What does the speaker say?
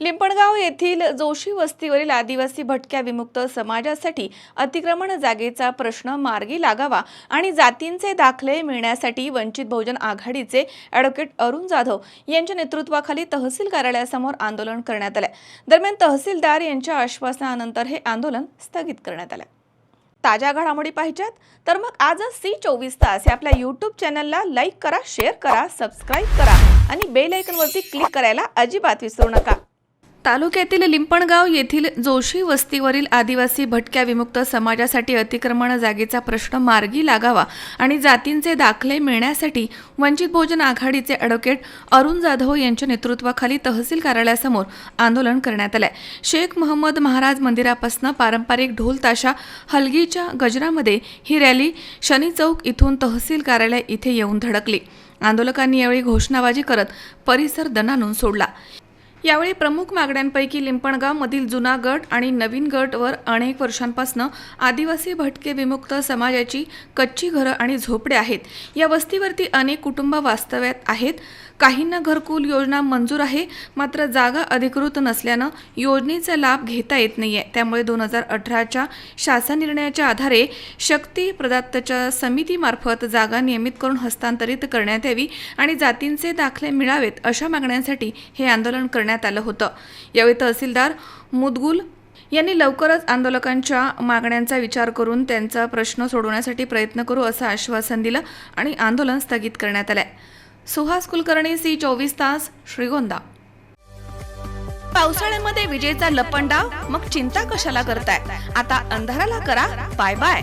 लिंपणगाव येथील जोशी वस्तीवरील आदिवासी भटक्या विमुक्त समाजासाठी अतिक्रमण जागेचा प्रश्न मार्गी लागावा आणि जातींचे दाखले मिळण्यासाठी वंचित बहुजन आघाडीचे ॲडव्होकेट अरुण जाधव यांच्या नेतृत्वाखाली तहसील कार्यालयासमोर आंदोलन करण्यात आले दरम्यान तहसीलदार यांच्या आश्वासनानंतर हे आंदोलन स्थगित करण्यात आले ताज्या घडामोडी पाहिजेत? तर मग आजच सी चोवीस तास हे आपल्या यूट्यूब चॅनलला लाईक करा शेअर करा सबस्क्राईब करा आणि बेल आयकनवरती क्लिक करायला अजिबात विसरू नका. तालुक्यातील लिंपणगाव येथील जोशी वस्तीवरील आदिवासी भटक्या विमुक्त समाजासाठी अतिक्रमण जागेचा प्रश्न मार्गी लागावा आणि जातींचे दाखले मिळण्यासाठी वंचित बहुजन आघाडीचे ॲडव्होकेट अरुण जाधव यांच्या नेतृत्वाखाली तहसील कार्यालयासमोर आंदोलन करण्यात आलंय. शेख मोहम्मद महाराज मंदिरापासून पारंपरिक ढोल ताशा हलगीच्या गजरामध्ये ही रॅली शनी चौक इथून तहसील कार्यालय इथे येऊन धडकली. आंदोलकांनी यावेळी घोषणाबाजी करत परिसर दणानून सोडला. यावेळी प्रमुख मागण्यांपैकी लिंपणगावमधील जुना गट आणि नवीन गटवर अनेक वर्षांपासून आदिवासी भटके विमुक्त समाजाची कच्ची घरं आणि झोपडे आहेत. या वस्तीवरती अनेक कुटुंब वास्तव्यात आहेत. काहींना घरकुल योजना मंजूर आहे मात्र जागा अधिकृत नसल्यानं योजनेचा लाभ घेता येत नाही आहे त्यामुळे दोन हजार अठराच्या शासन निर्णयाच्या आधारे शक्ती प्रदात्तच्या समितीमार्फत जागा नियमित करून हस्तांतरित करण्यात यावी आणि जातींचे दाखले मिळावेत अशा मागण्यांसाठी हे आंदोलन करण्यात आलं होतं. यावेळी तहसीलदार मुदगुल यांनी लवकरच आंदोलकांच्या मागण्यांचा विचार करून त्यांचा प्रश्न सोडवण्यासाठी प्रयत्न करू असं आश्वासन दिलं आणि आंदोलन स्थगित करण्यात आलंय. सुहास कुलकर्णी सी चोवीस तास श्रीगोंदा. पावसाळ्यामध्ये विजेचा लपंडाव? मग चिंता कशाला करताय? आता अंधाराला करा. Bye bye.